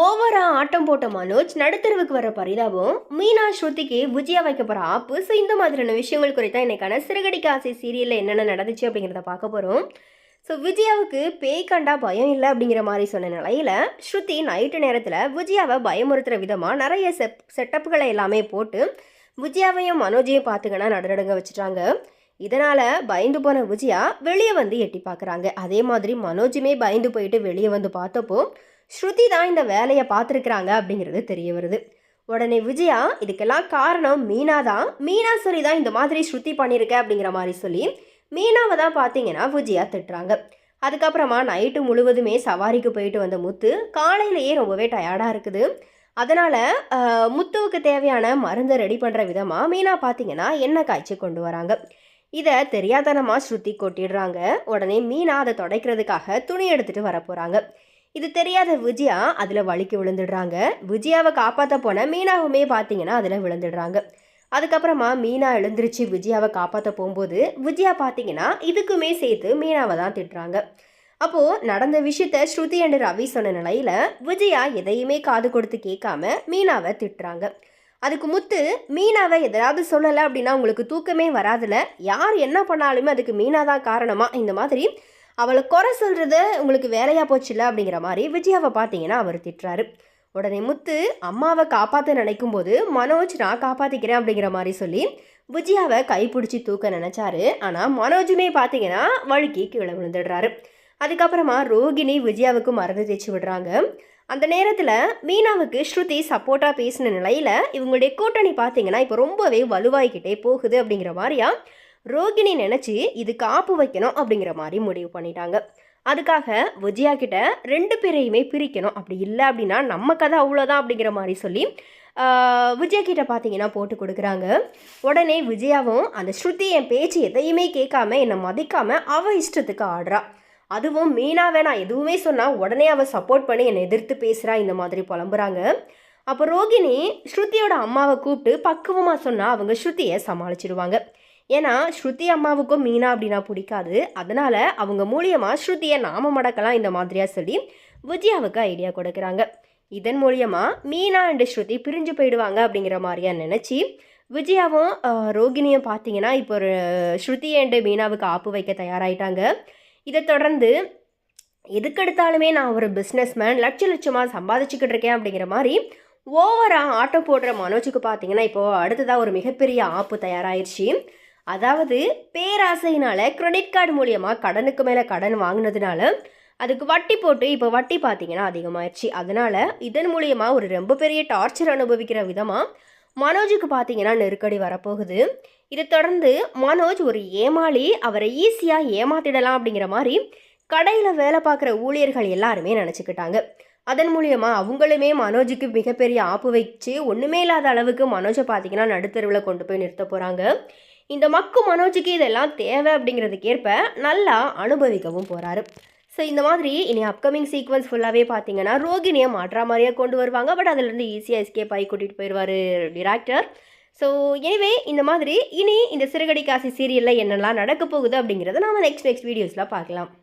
ஓவரா ஆட்டம் போட்ட மனோஜ் நடுத்தருவுக்கு வர பரிதாபம். மீனா ஸ்ருதிக்கு விஜயா வைக்க போகிற ஆப்பு. ஸோ இந்த மாதிரியான விஷயங்கள் குறித்தா இன்னைக்கான சிறுகடிக்க ஆசை சீரியலில் என்னென்ன நடந்துச்சு அப்படிங்கிறத பார்க்க போகிறோம் ஸோ விஜயாவுக்கு பேய் கண்டா பயம் இல்லை அப்படிங்கிற மாதிரி சொன்ன நிலையில் ஸ்ருதி நைட்டு நேரத்தில் விஜயாவை பயமுறுத்துகிற விதமாக நிறைய செப் செட்டப்புகளை எல்லாமே போட்டு விஜயாவையும் மனோஜையும் பார்த்துக்கன்னா நடுநடுங்க வச்சுட்டாங்க. இதனால் பயந்து போன விஜயா வெளியே வந்து எட்டி பார்க்குறாங்க. அதே மாதிரி மனோஜுமே பயந்து போயிட்டு வெளியே வந்து பார்த்தப்போ ஸ்ருதி தான் இந்த வேலையை பார்த்துருக்குறாங்க அப்படிங்கிறது தெரிய வருது. உடனே விஜயா இதுக்கெல்லாம் காரணம் மீனா தான். மீனா சொல்லி தான் இந்த மாதிரி ஸ்ருதி பண்ணியிருக்க அப்படிங்கிற மாதிரி சொல்லி மீனாவை தான் பார்த்தீங்கன்னா விஜயா திட்டுறாங்க. அதுக்கப்புறமா நைட்டு முழுவதுமே சவாரிக்கு போயிட்டு வந்த முத்து காலையிலேயே ரொம்பவே டயர்டாக இருக்குது. அதனால் முத்துவுக்கு தேவையான மருந்தை ரெடி பண்ணுற விதமாக மீனா பார்த்தீங்கன்னா எண்ணெய் காய்ச்சி கொண்டு வராங்க. இதை தெரியாதனமாக ஸ்ருதி கொட்டிடுறாங்க. உடனே மீனா அதை துடைக்கிறதுக்காக துணி எடுத்துகிட்டு வரப்போகிறாங்க இது தெரியாத விஜயா அதில் வலிக்கு விழுந்துடுறாங்க. விஜயாவை காப்பாற்ற போன மீனாவுமே பார்த்தீங்கன்னா அதில் விழுந்துடுறாங்க. அதுக்கப்புறமா மீனா எழுந்திருச்சு விஜயாவை காப்பாற்ற போகும்போது விஜயா பார்த்தீங்கன்னா இதுக்குமே சேர்த்து மீனாவை தான் திட்டுறாங்க. அப்போது நடந்த விஷயத்த ஸ்ருதி அண்ட் ரவி சொன்ன நிலையில் விஜயா எதையுமே காது கொடுத்து கேட்காம மீனாவை திட்டுறாங்க. அதுக்கு முத்து மீனாவை எதாவது சொல்லலை அப்படின்னா உங்களுக்கு தூக்கமே வராதுல. யார் என்ன பண்ணாலுமே அதுக்கு மீனா தான் காரணமா? இந்த மாதிரி அவளை குறை சொல்கிறது உங்களுக்கு வேலையாக போச்சுல்ல அப்படிங்கிற மாதிரி விஜயாவை பார்த்தீங்கன்னா அவர் திட்டுறாரு. உடனே முத்து அம்மாவை காப்பாற்ற நினைக்கும் போது மனோஜ் நான் காப்பாற்றிக்கிறேன் அப்படிங்கிற மாதிரி சொல்லி விஜயாவை கைப்பிடிச்சி தூக்க நினச்சாரு. ஆனால் மனோஜுமே பார்த்தீங்கன்னா வழுக்கி கீழே விழுந்துடுறாரு. அதுக்கப்புறமா ரோகிணி விஜயாவுக்கு மருந்து தேய்ச்சி விடுறாங்க. அந்த நேரத்தில் மீனாவுக்கு ஸ்ருதி சப்போர்ட்டாக பேசின நிலையில் இவங்களுடைய கூட்டணி பார்த்தீங்கன்னா இப்போ ரொம்பவே வலுவாகிக்கிட்டே போகுது அப்படிங்கிற மாதிரியா ரோகிணி நினச்சி இது காப்பு வைக்கணும் அப்படிங்கிற மாதிரி முடிவு பண்ணிட்டாங்க. அதுக்காக விஜயா கிட்ட ரெண்டு பேரையுமே பிரிக்கணும். அப்படி இல்லை அப்படின்னா நம்ம கதை அவ்வளோதான் அப்படிங்கிற மாதிரி சொல்லி விஜயா கிட்ட பார்த்தீங்கன்னா போட்டு கொடுக்குறாங்க. உடனே விஜயாவும் அந்த ஸ்ருதி என் பேச்சு எதையுமே கேட்காம என்னை மதிக்காம அவள் இஷ்டத்துக்கு ஆடுறா. அதுவும் மீனா வேணா எதுவுமே சொன்னால் உடனே அவள் சப்போர்ட் பண்ணி என்னை எதிர்த்து பேசுகிறா இந்த மாதிரி புலம்புறாங்க. அப்போ ரோகிணி ஸ்ருதியோட அம்மாவை கூப்பிட்டு பக்குவமாக சொன்னால் அவங்க ஸ்ருதியை சமாளிச்சிடுவாங்க ஏன்னா ஸ்ருதி அம்மாவுக்கும் மீனா அப்படின்னா பிடிக்காது. அதனால் அவங்க மூலியமாக ஸ்ருதியை நாம மடக்கலாம் இந்த மாதிரியாக சொல்லி விஜயாவுக்கு ஐடியா கொடுக்குறாங்க. இதன் மூலியமாக மீனா அண்டு ஸ்ருதி பிரிஞ்சு போயிடுவாங்க அப்படிங்கிற மாதிரியா நினச்சி விஜயாவும் ரோகிணியும் பார்த்தீங்கன்னா இப்போ ஒரு ஸ்ருதி அண்டு மீனாவுக்கு ஆப்பு வைக்க தயாராகிட்டாங்க இதை தொடர்ந்து எதுக்கெடுத்தாலுமே நான் ஒரு பிஸ்னஸ் மேன் லட்ச லட்சமாக சம்பாதிச்சுக்கிட்டு இருக்கேன் அப்படிங்கிற மாதிரி ஓவராக ஆட்டோ போடுற மனோஜுக்கு பார்த்தீங்கன்னா இப்போது அடுத்ததாக ஒரு மிகப்பெரிய ஆப்பு தயாராகிடுச்சு அதாவது பேராசையினால் கிரெடிட் கார்டு மூலியமாக கடனுக்கு மேலே கடன் வாங்கினதுனால அதுக்கு வட்டி போட்டு இப்போ வட்டி பார்த்தீங்கன்னா அதிகமாகிடுச்சு அதனால் இதன் மூலியமாக ஒரு ரொம்ப பெரிய டார்ச்சர் அனுபவிக்கிற விதமாக மனோஜுக்கு பார்த்தீங்கன்னா நெருக்கடி வரப்போகுது. இதை தொடர்ந்து மனோஜ் ஒரு ஏமாளி அவரை ஈஸியாக ஏமாத்திடலாம் அப்படிங்கிற மாதிரி கடையில் வேலை பார்க்குற ஊழியர்கள் எல்லாருமே நினச்சிக்கிட்டாங்க. அதன் மூலியமாக அவங்களுமே மனோஜுக்கு மிகப்பெரிய ஆப்பு வச்சு ஒன்றுமே இல்லாத அளவுக்கு மனோஜை பார்த்தீங்கன்னா நடுத்தருவில் கொண்டு போய் நிறுத்த போகிறாங்க இந்த மக்கு மனோஜுக்கு இதெல்லாம் தேவை அப்படிங்கிறதுக்கேற்ப நல்லா அனுபவிக்கவும் போகிறாரு ஸோ இந்த மாதிரி இனி அப்கமிங் சீக்வன்ஸ் ஃபுல்லாகவே பார்த்தீங்கன்னா ரோகிணியை மாற்றா மாதிரியாக கொண்டு வருவாங்க. பட் அதுலேருந்து ஈஸியாக எஸ்கேப் ஆகி கூட்டிகிட்டு போயிடுவார் டிராக்டர் ஸோ எனிவே இந்த மாதிரி இனி இந்த சிறுகடி காசி சீரியலில் என்னெல்லாம் நடக்க போகுது அப்படிங்கிறத நாம் நெக்ஸ்ட் நெக்ஸ்ட் வீடியோஸில் பார்க்கலாம்.